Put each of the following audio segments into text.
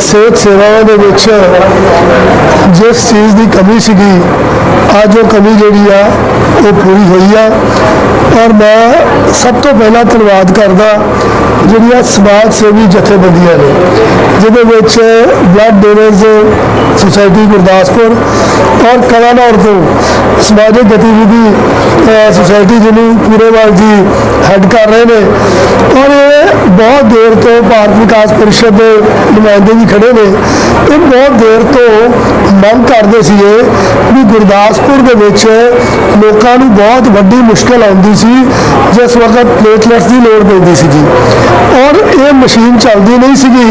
ਸਿਹਤ ਸੇਵਾਵਾਂ ਦੇ ਵਿੱਚ ਜਿਸ ਚੀਜ਼ ਦੀ ਕਮੀ ਸੀਗੀ, ਅੱਜ ਉਹ ਕਮੀ ਜਿਹੜੀ ਆ, ਉਹ ਪੂਰੀ ਹੋਈ ਆ। ਔਰ ਮੈਂ ਸਭ ਤੋਂ ਪਹਿਲਾਂ ਧੰਨਵਾਦ ਕਰਦਾ ਜਿਹੜੀਆਂ ਸਮਾਜ ਸੇਵੀ ਜਥੇਬੰਦੀਆਂ ਨੇ, ਜਿਹਦੇ ਵਿੱਚ ਬਲੱਡ ਡੋਨਰਸ ਸੁਸਾਇਟੀ ਗੁਰਦਾਸਪੁਰ ਔਰ ਕਲਾਨੌਰ ਤੋਂ ਸਮਾਜਿਕ ਗਤੀਵਿਧੀ ਸੁਸਾਇਟੀ ਜਿਹਨੂੰ ਪੂਰੇਵਾਲ ਜੀ ਹੈੱਡ ਕਰ ਰਹੇ ਨੇ। ਔਰ ਇਹ ਬਹੁਤ ਦੇਰ ਤੋਂ ਭਾਰਤ ਵਿਕਾਸ ਪਰਿਸ਼ਦ ਦੇ ਨੁਮਾਇੰਦੇ ਵੀ ਖੜੇ ਨੇ। ਇਹ ਬਹੁਤ ਦੇਰ ਤੋਂ ਮੰਗ ਕਰਦੇ ਸੀਗੇ ਵੀ ਗੁਰਦਾਸਪੁਰ ਦੇ ਵਿੱਚ ਲੋਕਾਂ ਨੂੰ ਬਹੁਤ ਵੱਡੀ ਮੁਸ਼ਕਲ ਆਉਂਦੀ ਸੀ, ਜਿਸ ਵਕਤ ਪਲੇਟਲੈਟਸ ਦੀ ਲੋੜ ਪੈਂਦੀ ਸੀਗੀ। ਔਰ ਇਹ ਮਸ਼ੀਨ ਚੱਲਦੀ ਨਹੀਂ ਸੀਗੀ।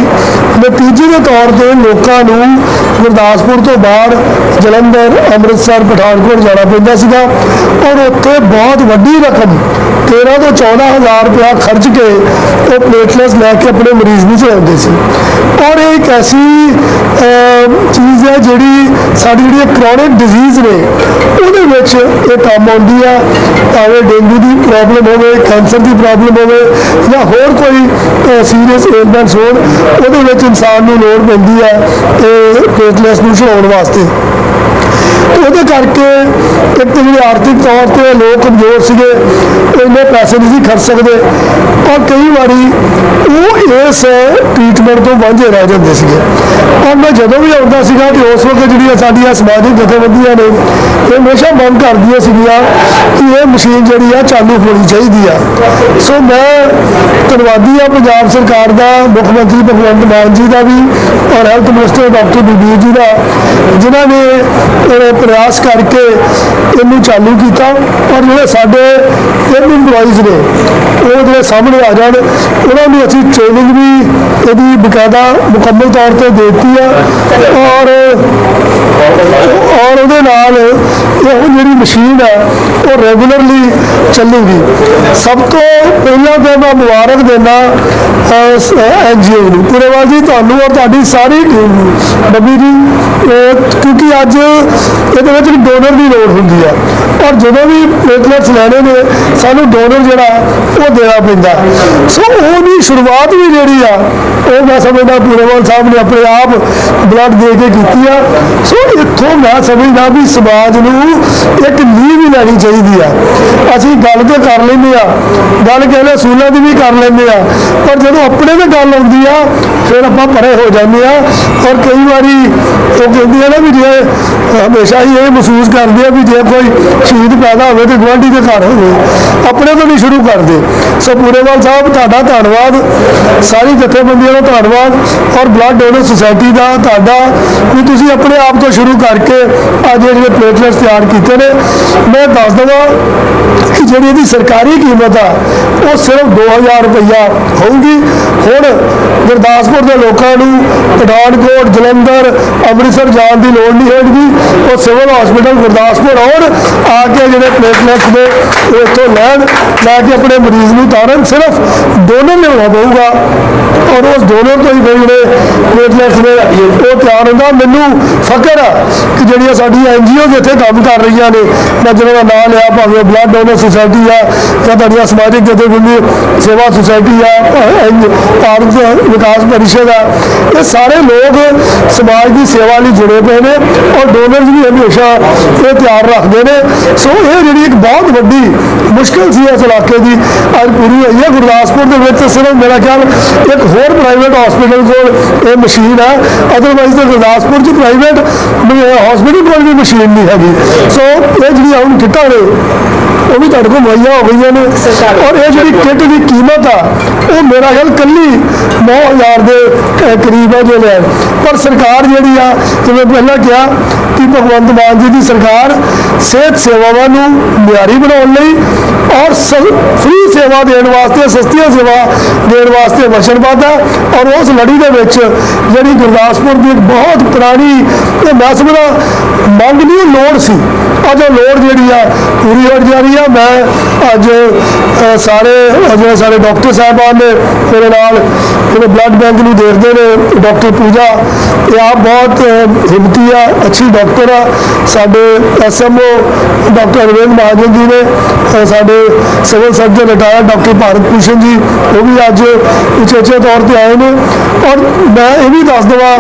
ਨਤੀਜੇ ਦੇ ਤੌਰ ਤੇ ਲੋਕਾਂ ਨੂੰ ਗੁਰਦਾਸਪੁਰ ਤੋਂ ਬਾਹਰ ਜਲੰਧਰ, ਅੰਮ੍ਰਿਤਸਰ, ਪਠਾਨਕੋਟ ਜਾਣਾ ਪੈਂਦਾ ਸੀਗਾ। ਔਰ ਉੱਥੇ ਬਹੁਤ ਵੱਡੀ ਰਕਮ 13 ਤੋਂ 14000 ਰੁਪਇਆ ਖਰਚ ਕੇ ਉਹ ਪਲੇਟਲੈਟਸ ਲੈ ਕੇ ਆਪਣੇ ਮਰੀਜ਼ ਨੂੰ ਚਲਾਉਂਦੇ ਸੀ। ਔਰ ਇਹ ਇੱਕ ਐਸੀ ਚੀਜ਼ ਹੈ ਜਿਹੜੀ ਸਾਡੀ ਜਿਹੜੀ ਕ੍ਰੋਨਿਕ ਡਿਜ਼ੀਜ਼ ਨੇ, ਉਹਦੇ ਵਿੱਚ ਇਹ ਕੰਮ ਆਉਂਦੀ ਆ। ਭਾਵੇਂ ਡੇਂਗੂ ਦੀ ਪ੍ਰੋਬਲਮ ਹੋਵੇ ਕੈਂਸਰ ਦੀ ਪ੍ਰੋਬਲਮ ਹੋਵੇ, ਜਾਂ ਹੋਰ ਕੋਈ ਸੀਰੀਅਸ ਏਲਮੈਂਟਸ ਹੋਣ, ਉਹਦੇ ਵਿੱਚ ਇਨਸਾਨ ਨੂੰ ਲੋੜ ਪੈਂਦੀ ਆ ਇਹ ਪਲੇਟਲੈਟਸ ਨੂੰ ਚਲਾਉਣ ਵਾਸਤੇ। ਉਹਦੇ ਕਰਕੇ ਇੱਕ ਤਾਂ ਜਿਹੜੀ ਆਰਥਿਕ ਤੌਰ ਤੇ ਲੋਕ ਕਮਜ਼ੋਰ ਸੀਗੇ ਇੰਨੇ ਪੈਸੇ ਨਹੀਂ ਸੀ ਖਰਚ ਸਕਦੇ। ਔਰ ਕਈ ਵਾਰੀ ਉਹ ਇਸ ਟ੍ਰੀਟਮੈਂਟ ਤੋਂ ਵਾਂਝੇ ਰਹਿ ਜਾਂਦੇ ਸੀਗੇ। ਔਰ ਮੈਂ ਜਦੋਂ ਵੀ ਆਉਂਦਾ ਸੀਗਾ ਕਿ ਉਸ ਵਕਤ ਜਿਹੜੀਆਂ ਸਾਡੀਆਂ ਸਮਾਜਿਕ ਜਥੇਬੰਦੀਆਂ ਨੇ, ਇਹ ਹਮੇਸ਼ਾ ਮੰਗ ਕਰਦੀਆਂ ਸੀਗੀਆਂ ਕਿ ਇਹ ਮਸ਼ੀਨ ਜਿਹੜੀ ਆ ਚਾਲੂ ਹੋਣੀ ਚਾਹੀਦੀ ਆ। ਸੋ ਮੈਂ ਧੰਨਵਾਦੀ ਆ ਪੰਜਾਬ ਸਰਕਾਰ ਦਾ, ਮੁੱਖ ਮੰਤਰੀ ਭਗਵੰਤ ਮਾਨ ਜੀ ਦਾ ਵੀ ਔਰ ਹੈਲਥ ਮਿਨਿਸਟਰ ਡਾਕਟਰ ਬੀਬੀ ਜੀ ਦਾ, ਜਿਨ੍ਹਾਂ ਨੇ ਇਹ ਪ੍ਰਯਾਸ ਕਰਕੇ ਇਹਨੂੰ ਚਾਲੂ ਕੀਤਾ। ਔਰ ਜਿਹੜੇ ਸਾਡੇ ਤਿੰਨ ਉਹ ਜਿਹੜੇ ਸਾਹਮਣੇ ਆ ਜਾਣ ਉਹਨਾਂ ਨੂੰ ਅਸੀਂ ਟ੍ਰੇਨਿੰਗ ਵੀ ਇਹਦੀ ਬਕਾਇਦਾ ਮੁਕੰਮਲ ਤੌਰ ਤੇ ਦਿੱਤੀ ਆ। ਔਰ ਔਰ ਉਹਦੇ ਨਾਲ ਉਹ ਜਿਹੜੀ ਮਸ਼ੀਨ ਹੈ, ਉਹ ਰੈਗੂਲਰਲੀ ਚੱਲੂਗੀ। ਸਭ ਤੋਂ ਪਹਿਲਾਂ ਤਾਂ ਮੈਂ ਮੁਬਾਰਕ ਦਿੰਦਾ ਐਨਜੀਓ ਨੂੰ। ਪੂਰੇਵਾਲ ਜੀ, ਤੁਹਾਨੂੰ ਔਰ ਤੁਹਾਡੀ ਸਾਰੀ ਟੀਮ ਨੂੰ। ਬੱਬੀ ਜੀ ਕਿਉਂਕਿ ਅੱਜ ਇਹਦੇ ਵਿੱਚ ਡੋਨਰ ਦੀ ਲੋੜ ਹੁੰਦੀ ਹੈ। ਔਰ ਜਦੋਂ ਵੀ ਪਲੇਟਲੈਟਸ ਲੈਣੇ ਨੇ, ਸਾਨੂੰ ਡੋਨਰ ਜਿਹੜਾ ਉਹ ਦੇਣਾ ਪੈਂਦਾ। ਸੋ, ਉਹਦੀ ਸ਼ੁਰੂਆਤ ਵੀ ਜਿਹੜੀ ਆ, ਉਹ ਮੈਂ ਸਮਝਦਾ ਪੁਰੇਵਾਲ ਸਾਹਿਬ ਨੇ ਆਪਣੇ ਆਪ ਬਲੱਡ ਦੇ ਕੇ ਕੀਤੀ ਆ। ਸੋ, ਇੱਥੋਂ ਮੈਂ ਸਮਝਦਾ ਵੀ ਸਮਾਜ ਨੂੰ ਇੱਕ ਨੀਂਹ ਵੀ ਲੈਣੀ ਚਾਹੀਦੀ ਆ। ਅਸੀਂ ਗੱਲ ਤੇ ਕਰ ਲੈਂਦੇ ਆ। ਗੱਲ ਕਹਿੰਦੇ ਸੂਲਾਂ ਦੀ ਵੀ ਕਰ ਲੈਂਦੇ ਆ। ਪਰ ਜਦੋਂ ਆਪਣੇ ਤੇ ਗੱਲ ਆਉਂਦੀ ਆ, ਫਿਰ ਆਪਾਂ ਪਰੇ ਹੋ ਜਾਂਦੇ ਆ। ਔਰ ਕਈ ਵਾਰੀ ਉਹ ਕਹਿੰਦੀ ਆ ਨਾ ਵੀ ਜੇ ਹਮੇਸ਼ਾ ਹੀ ਇਹ ਮਹਿਸੂਸ ਕਰਦੇ ਆ ਵੀ ਜੇ ਕੋਈ ਸ਼ਹੀਦ ਪੈਦਾ ਹੋਵੇ ਤੇ ਗੁਆਂਢੀ ਦੇ ਘਰ ਹੋਵੇ, ਆਪਣੇ ਤੋਂ ਵੀ ਸ਼ੁਰੂ ਕਰਦੇ ਸੋ ਪੂਰੇਵਾਲ ਸਾਹਿਬ, ਤੁਹਾਡਾ ਧੰਨਵਾਦ। ਸਾਰੀ ਜਥੇਬੰਦੀਆਂ ਦਾ ਧੰਨਵਾਦ। ਔਰ ਬਲੱਡ ਡੋਨਰ ਸੁਸਾਇਟੀ ਦਾ ਤੁਹਾਡਾ ਵੀ ਤੁਸੀਂ ਆਪਣੇ ਆਪ ਤੋਂ ਸ਼ੁਰੂ ਕਰਕੇ ਅੱਜ ਜਿਹੜੇ ਪਲੇਟਲੈਟਸ ਤਿਆਰ ਕੀਤੇ ਨੇ। ਮੈਂ ਦੱਸ ਦਵਾਂ ਕਿ ਜਿਹੜੀ ਇਹਦੀ ਸਰਕਾਰੀ ਕੀਮਤ ਆ, ਉਹ ਸਿਰਫ 2000 ਰੁਪਈਆ ਹੋਊਗੀ। ਹੁਣ ਗੁਰਦਾਸਪੁਰ ਦੇ ਲੋਕਾਂ ਨੂੰ ਪਠਾਨਕੋਟ, ਜਲੰਧਰ, ਅੰਮ੍ਰਿਤਸਰ ਜਾਣ ਦੀ ਲੋੜ ਨਹੀਂ ਹੋਏਗੀ ਉਹ ਸਿਵਲ ਹਸਪੀਟਲ ਗੁਰਦਾਸਪੁਰ ਆਉਣ, ਆ ਕੇ ਜਿਹੜੇ ਪਲੇਟਲੈਟਸ ਨੇ, ਉਹ ਇੱਥੋਂ ਲੈਣ। ਲੈ ਕੇ ਆਪਣੇ ਮਰੀਜ਼ ਨੂੰ ਤਾਰਨ, ਸਿਰਫ ਦੋਨੋਂ ਮਿਲਣਾ ਪਊਗਾ। ਔਰ ਉਸ ਦੋਨੋਂ ਤੋਂ ਹੀ ਜਿਹੜੇ ਪਲੇਟਲੈਟਸ ਨੇ, ਉਹ ਤਿਆਰ ਹੁੰਦਾ। ਮੈਨੂੰ ਫਕਰ ਆ ਕਿ ਜਿਹੜੀਆਂ ਸਾਡੀਆਂ ਐਨਜੀਓ ਇੱਥੇ ਕੰਮ ਕਰ ਰਹੀਆਂ ਨੇ। ਮੈਂ ਜਿਹਨਾਂ ਦਾ ਨਾਮ ਲਿਆ, ਭਾਵੇਂ ਬਲੱਡ ਡੋਨਰ ਸੁਸਾਇਟੀ ਆ ਜਾਂ ਤੁਹਾਡੀਆਂ ਸਮਾਜਿਕ ਜਥੇਬੰਦੀ ਸੇਵਾ ਸੁਸਾਇਟੀ ਆ ਭਾਰਤ ਵਿਕਾਸ ਪਰਿਸ਼ਦ ਆ, ਇਹ ਸਾਰੇ ਲੋਕ ਸਮਾਜ ਦੀ ਸੇਵਾ ਲਈ ਜੁੜੇ ਪਏ ਨੇ ਔਰ ਡੋਨਰਸ ਵੀ ਹਮੇਸ਼ਾ ਇਹ ਤਿਆਰ ਰੱਖਦੇ ਨੇ। ਸੋ ਇਹ ਜਿਹੜੀ ਇੱਕ ਬਹੁਤ ਵੱਡੀ ਮੁਸ਼ਕਲ ਸੀ ਇਸ ਇਲਾਕੇ ਦੀ, ਅੱਜ ਪੂਰੀ ਹੋਈ ਹੈ। ਗੁਰਦਾਸਪੁਰ ਦੇ ਵਿੱਚ ਸਿਰਫ ਮੇਰਾ ਖਿਆਲ ਇੱਕ ਹੋਰ ਪ੍ਰਾਈਵੇਟ ਹਸਪੀਟਲ ਕੋਲ ਇਹ ਮਸ਼ੀਨ ਹੈ ਅਦਰਵਾਈਜ਼ ਤਾਂ ਗੁਰਦਾਸਪੁਰ 'ਚ ਪ੍ਰਾਈਵੇਟ ਹਸਪੀਟਲ ਕੋਲ ਵੀ ਮਸ਼ੀਨ ਨਹੀਂ ਹੈਗੀ। ਸੋ ਇਹ ਜਿਹੜੀਆਂ ਹੁਣ ਕਿੱਟਾਂ ਨੇ ਉਹ ਵੀ ਤੁਹਾਡੇ ਕੋਲ ਮੁਹੱਈਆ ਹੋ ਗਈਆਂ ਨੇ। ਔਰ ਇਹ ਜਿਹੜੀ ਕਿੱਟ ਦੀ ਕੀਮਤ ਆ ਉਹ ਮੇਰਾ ਖਿਆਲ ਕੱਲੀ 9000 ਦੇ ਕਰੀਬ ਹੈ ਜੋ ਲੈ ਪਰ ਸਰਕਾਰ ਜਿਹੜੀ ਆ ਜਿਵੇਂ ਪਹਿਲਾਂ ਕਿਹਾ ਕਿ ਭਗਵੰਤ ਮਾਨ ਜੀ ਦੀ ਸਰਕਾਰ ਸਿਹਤ ਸੇਵਾਵਾਂ ਨੂੰ ਮਿਆਰੀ ਬਣਾਉਣ ਲਈ ਔਰ ਫ੍ਰੀ ਸੇਵਾ ਦੇਣ ਵਾਸਤੇ ਸਸਤੀਆਂ ਸੇਵਾ ਦੇਣ ਵਾਸਤੇ ਵਚਨਬੱਧ ਹੈ ਔਰ ਉਸ ਲੜੀ ਦੇ ਵਿੱਚ ਜਿਹੜੀ ਗੁਰਦਾਸਪੁਰ ਦੀ ਇੱਕ ਬਹੁਤ ਪੁਰਾਣੀ ਤੇ ਮੈਂ ਸਮਝਦਾ ਮੰਗ ਨਹੀਂ ਲੋੜ ਸੀ। ਅੱਜ ਉਹ ਲੋੜ ਜਿਹੜੀ ਆ, ਪੂਰੀ ਹੋ ਜਾ ਰਹੀ ਆ। ਮੈਂ ਅੱਜ ਸਾਰੇ ਜਿਹੜੇ ਸਾਡੇ ਡਾਕਟਰ ਸਾਹਿਬਾਨ ਨੇ ਮੇਰੇ ਨਾਲ, ਜਿਹੜੇ ਬਲੱਡ ਬੈਂਕ ਨੂੰ ਦੇਖਦੇ ਨੇ, ਡਾਕਟਰ ਪੂਜਾ, ਇਹ ਆਪ ਬਹੁਤ ਹਿੰਮਤੀ ਆ, ਅੱਛੀ ਡਾਕਟਰ ਆ। ਸਾਡੇ ਐਸਐਮਓ ਡਾਕਟਰ ਅਰਵਿੰਦ ਮਹਾਜਨ ਜੀ ਨੇ ਸਾਡੇ civil surgeon retire doctor Bharat Bhushan ji, ਉਹ ਵੀ ਅੱਜ ਉਚੇਚੇ ਤੌਰ ਤੇ ਆਏ ਨੇ। ਔਰ ਮੈਂ ਇਹ ਵੀ ਦੱਸ ਦਵਾਂ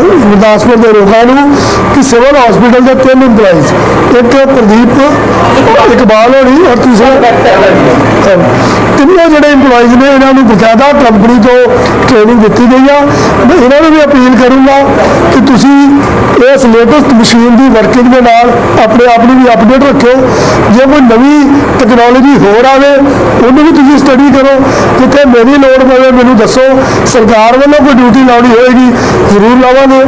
ਗੁਰਦਾਸਪੁਰ ਦੇ ਲੋਕਾਂ ਨੂੰ ਕਿ ਸਿਵਲ ਹਸਪੀਟਲ ਦੇ ਤਿੰਨ ਇੰਪਲਾਈਜ਼ ਇੱਕ ਪ੍ਰਦੀਪ, ਇਕਬਾਲ ਹੋਣੀ ਔਰ ਤੀਸਰਾ ਤਿੰਨੋਂ ਜਿਹੜੇ EMPLOYEES ਨੇ, ਇਹਨਾਂ ਨੂੰ ਬਕਾਇਦਾ ਕੰਪਨੀ ਤੋਂ ਟ੍ਰੇਨਿੰਗ ਦਿੱਤੀ ਗਈ ਆ। ਮੈਂ ਇਹਨਾਂ ਨੂੰ ਵੀ ਅਪੀਲ ਕਰੂੰਗਾ ਕਿ ਤੁਸੀਂ ਇਸ ਲੇਟੈਸਟ ਮਸ਼ੀਨ ਦੀ ਵਰਕਿੰਗ ਦੇ ਨਾਲ ਆਪਣੇ ਆਪ ਨੂੰ ਵੀ ਅਪਡੇਟ ਰੱਖੋ ਜੇ ਕੋਈ ਨਵੀਂ ਟੈਕਨੋਲੋਜੀ ਹੋਰ ਆਵੇ, ਉਹਨੂੰ ਵੀ ਤੁਸੀਂ ਸਟੱਡੀ ਕਰੋ। ਜਿੱਥੇ ਮੇਰੀ ਲੋੜ ਪਵੇ, ਮੈਨੂੰ ਦੱਸੋ। ਸਰਕਾਰ ਵੱਲੋਂ ਕੋਈ ਡਿਊਟੀ ਲਾਉਣੀ ਹੋਏਗੀ, ਜ਼ਰੂਰ ਲਾਵਾਂਗੇ।